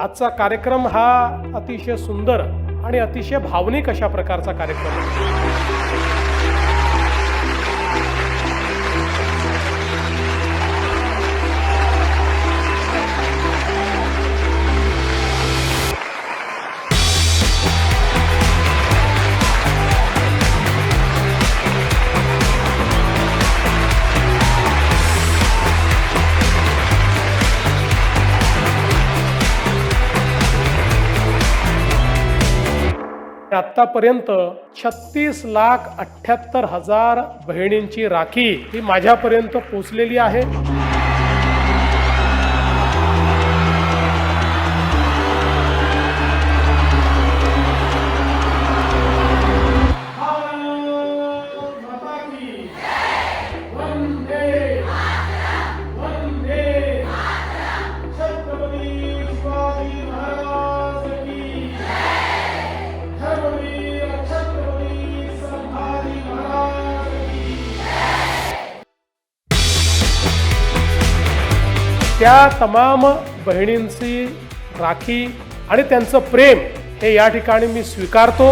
आजचा कार्यक्रम हा अतिशय सुंदर आणि अतिशय भावनिक अशा प्रकारचा कार्यक्रम आहे. आत्तापर्यंत छत्तीस लाख अठ्ठ्याहत्तर हजार बहिणींची राखी ही माझ्यापर्यंत पोचलेली आहे. त्या तमाम बहिणींची राखी आणि त्यांचं प्रेम हे या ठिकाणी मी स्वीकारतो.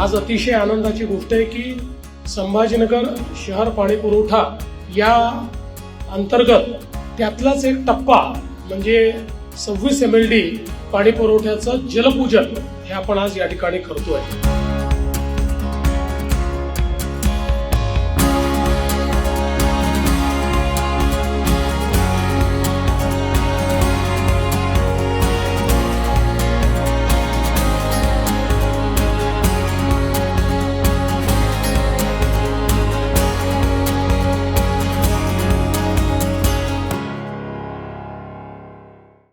आज अतिशय आनंदाची गोष्ट आहे की संभाजीनगर शहर पाणी पुरवठा या अंतर्गत त्यातलाच एक टप्पा म्हणजे सव्वीस एम एल डी पाणी पुरवठ्याचं जलपूजन हे आपण आज या ठिकाणी करतोय.